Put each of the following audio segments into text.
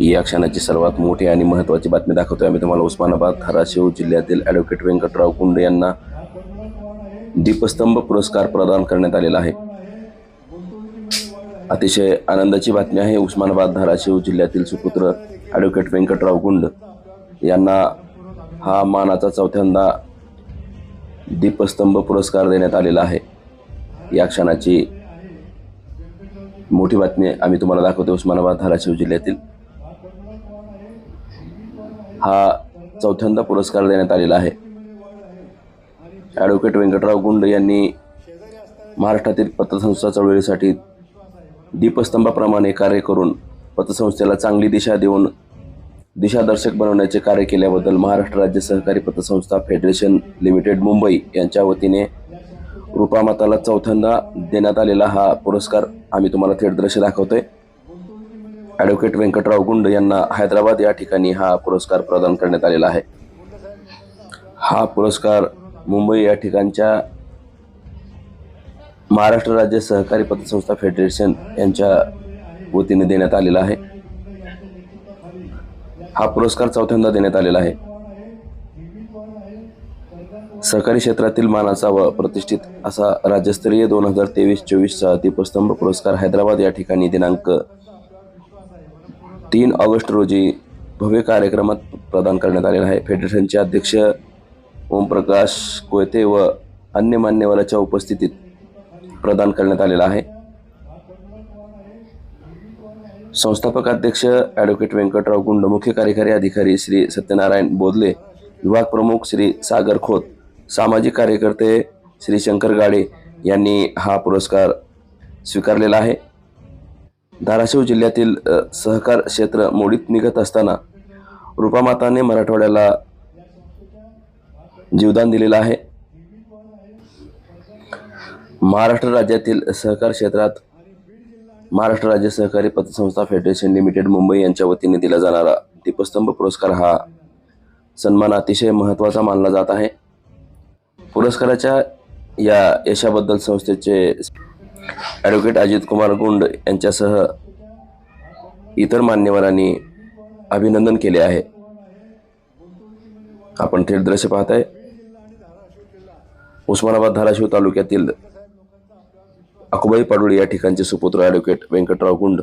या क्षणाची सर्वात मोठी आणि महत्त्वाची बातमी दाखवतोय आम्ही तुम्हाला उस्मानाबाद धाराशिव जिल्ह्यातील ॲडव्होकेट व्यंकटराव कुंडे यांना दीपस्तंभ पुरस्कार प्रदान करण्यात आलेला आहे. अतिशय आनंदाची बातमी आहे उस्मानाबाद धाराशिव जिल्ह्यातील सुपुत्र ॲडव्होकेट व्यंकटराव कुंड. यांना हा मानाचा चौथ्यांदा दीपस्तंभ पुरस्कार देण्यात आलेला आहे. या क्षणाची मोठी बातमी आम्ही तुम्हाला दाखवतो उस्मानाबाद धाराशिव जिल्ह्यातील. हा चौथ्यांदा पुरस्कार देण्यात आलेला आहे. ॲडव्होकेट व्यंकटराव गुंड यांनी महाराष्ट्रातील पतसंस्था चळवळीसाठी दीपस्तंभाप्रमाणे कार्य करून पतसंस्थेला चांगली दिशा देऊन दिशादर्शक बनवण्याचे कार्य केल्याबद्दल महाराष्ट्र राज्य सहकारी पतसंस्था फेडरेशन लिमिटेड मुंबई यांच्या वतीने रूपामाताला चौथ्यांदा देण्यात आलेला हा पुरस्कार आम्ही तुम्हाला थेट दृश्य दाखवतोय. ॲडव्होकेट व्यंकटराव गुंड यांना हैदराबाद या ठिकाणी हा पुरस्कार प्रदान करण्यात आलेला आहे. हा पुरस्कार मुंबई या ठिकाणच्या महाराष्ट्र राज्य सहकारी पतसंस्था फेडरेशन यांच्या वतीने देण्यात आलेला आहे. हा पुरस्कार चौथ्यांदा देण्यात आलेला आहे. सहकारी क्षेत्रातील मानाचा व प्रतिष्ठित असा राज्यस्तरीय दोन हजार तेवीस चोवीसचा दीपस्तंभ पुरस्कार हैदराबाद या ठिकाणी दिनांक तीन ऑगस्ट रोजी भव्य कार्यक्रमात प्रदान करण्यात आलेला आहे. फेडरेशनचे अध्यक्ष ओमप्रकाश कोयते व अन्य मान्यवराच्या उपस्थितीत प्रदान करण्यात आलेला आहे. संस्थापक अध्यक्ष ॲडव्होकेट व्यंकटराव गुंड मुख्य कार्यकारी अधिकारी श्री सत्यनारायण बोदले विभाग प्रमुख श्री सागर खोत सामाजिक कार्यकर्ते श्री शंकर गाडे यांनी हा पुरस्कार स्वीकारलेला आहे. धाराशिव जिल्ह्यातील सहकार क्षेत्र मोडीत निघत असताना रूपामाताने मराठवाड्याला जीवदान दिलेलं आहे. महाराष्ट्र राज्यातील सहकार क्षेत्रात महाराष्ट्र राज्य सहकारी पतसंस्था फेडरेशन लिमिटेड मुंबई यांच्या वतीने दिला जाणारा दीपस्तंभ पुरस्कार हा सन्मान अतिशय महत्त्वाचा मानला जात आहे. पुरस्काराच्या या यशाबद्दल संस्थेचे ॲडव्होकेट अजित कुमार गुंड यांच्यासह इतर मान्यवरांनी अभिनंदन केले आहे. आपण थेट दृश्य पाहताय. उस्मानाबाद धाराशिव तालुक्यातील अकुबाई पाडोळी या ठिकाणचे सुपुत्र ॲडव्होकेट व्यंकटराव गुंड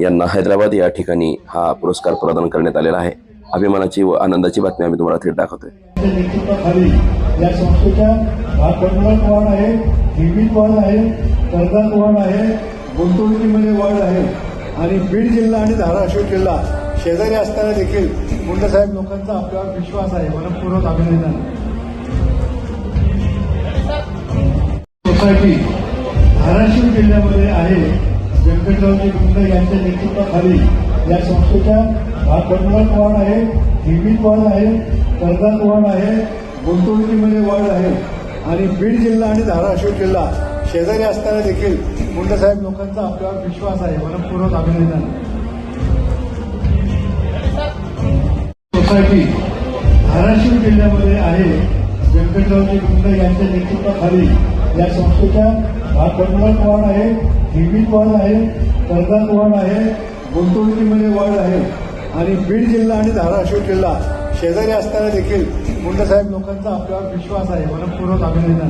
यांना हैदराबाद या ठिकाणी हा पुरस्कार प्रदान करण्यात आलेला आहे. अभिमानाची व आनंदाची बातमी आम्ही तुम्हाला थेट दाखवतोय. या संस्थेच्या भागभांडवलात वाढ आहे निर्मित वाढ आहे कर्जात वाढ आहे गुंतवणुकीमध्ये वाढ आहे. आणि बीड जिल्हा आणि धाराशिव जिल्हा शेजारी असताना देखील मुंडसाहेब लोकांचा आपल्यावर विश्वास आहे. मनपूर्वक अभिनंदन. सोसायटी धाराशिव जिल्ह्यामध्ये आहे. व्यंकटरावजी गुंड यांच्या नेतृत्वाखाली या संस्थेच्या भागभांडवलात वाढ आहे निर्मित वाढ आहे कर्जात वाढ आहे गुंतवणुकीमध्ये वाढ आहे. आणि बीड जिल्हा आणि धाराशिव जिल्हा शेजारी असताना देखील मुंडसाहेब लोकांचा आपल्यावर विश्वास आहे. मनपूर्वक अभिनंदन. सोसायटी धाराशिव जिल्ह्यामध्ये आहे. व्यंकटरावजी गुंड यांच्या नेतृत्वाखाली या संस्थेच्या भागभांडवलात वाढ आहे. निर्मित वाढ आहे कर्जात वाढ आहे गुंतवणुकीमध्ये वाढ आहे. आणि बीड जिल्हा आणि धाराशिव जिल्हा शेजारी असताना देखील मुंडसाहेब लोकांचा आपल्यावर विश्वास आहे. मनपूर्वक अभिनंदन.